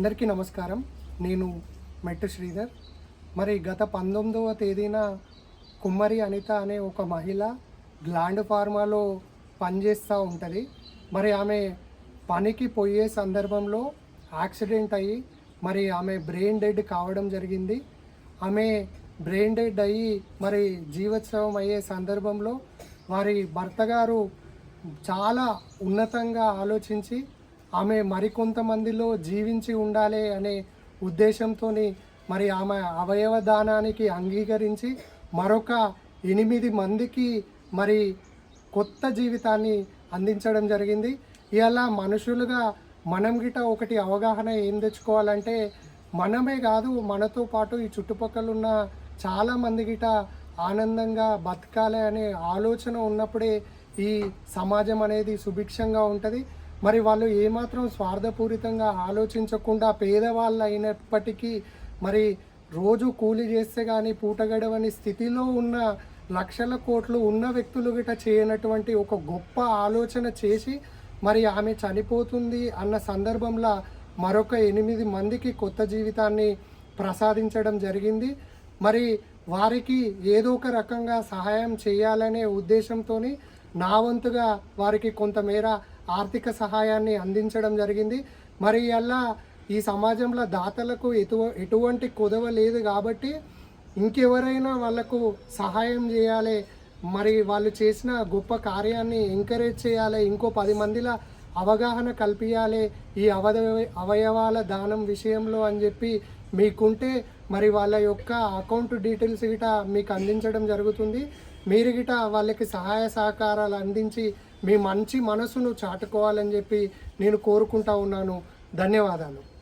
అందరికీ నమస్కారం. నేను మెట్టు శ్రీధర్. మరి గత పంతొమ్మిదవ తేదీన కుమ్మరి అనిత అనే ఒక మహిళ గ్లాండ్ ఫార్మాలో పనిచేస్తూ ఉంటుంది. మరి ఆమె పనికి పోయే సందర్భంలో యాక్సిడెంట్ అయ్యి మరి ఆమె బ్రెయిన్ డెడ్ కావడం జరిగింది. ఆమె బ్రెయిన్ డెడ్ అయ్యి మరి జీవోత్సవం అయ్యే సందర్భంలో వారి భర్త గారు చాలా ఉన్నతంగా ఆలోచించి ఆమె మరికొంతమందిలో జీవించి ఉండాలి అనే ఉద్దేశంతో మరి ఆమె అవయవ దానానికి అంగీకరించి మరొక ఎనిమిది మందికి మరి కొత్త జీవితాన్ని అందించడం జరిగింది. ఇలా మనుషులుగా మనం గిట ఒకటి అవగాహన ఏం తెచ్చుకోవాలంటే మనమే కాదు మనతో పాటు ఈ చుట్టుపక్కల ఉన్న చాలామంది గిట ఆనందంగా బతకాలి అనే ఆలోచన ఉన్నప్పుడే ఈ సమాజం అనేది సుభిక్షంగా ఉంటుంది. మరి వాళ్ళు ఏమాత్రం స్వార్థపూరితంగా ఆలోచించకుండా పేదవాళ్ళు అయినప్పటికీ మరి రోజు కూలి చేస్తే కానీ పూట గడవని స్థితిలో ఉన్న లక్షల కోట్లు ఉన్న వ్యక్తులు గిట చేయనటువంటి ఒక గొప్ప ఆలోచన చేసి మరి ఆమె చనిపోతుంది అన్న సందర్భంలో మరొక ఎనిమిది మందికి కొత్త జీవితాన్ని ప్రసాదించడం జరిగింది. మరి వారికి ఏదో ఒక రకంగా సహాయం చేయాలనే ఉద్దేశంతో నా వంతుగా వారికి కొంతమేర ఆర్థిక సహాయాన్ని అందించడం జరిగింది. మరి అలా ఈ సమాజంలో దాతలకు ఎటు ఎటువంటి కుదవ లేదు కాబట్టి ఇంకెవరైనా వాళ్ళకు సహాయం చేయాలి. మరి వాళ్ళు చేసిన గొప్ప కార్యాన్ని ఎంకరేజ్ చేయాలి. ఇంకో పది మందిల అవగాహన కల్పించాలి ఈ అవయవ అవయవాల దానం విషయంలో అని చెప్పి మీకుంటే మరి వాళ్ళ యొక్క అకౌంట్ డీటెయిల్స్ గిట మీకు అందించడం జరుగుతుంది. మీరు గిట వాళ్ళకి సహాయ సహకారాలు అందించి మీ మంచి మనసును చాటుకోవాలని చెప్పి నేను కోరుకుంటా ఉన్నాను. ధన్యవాదాలు.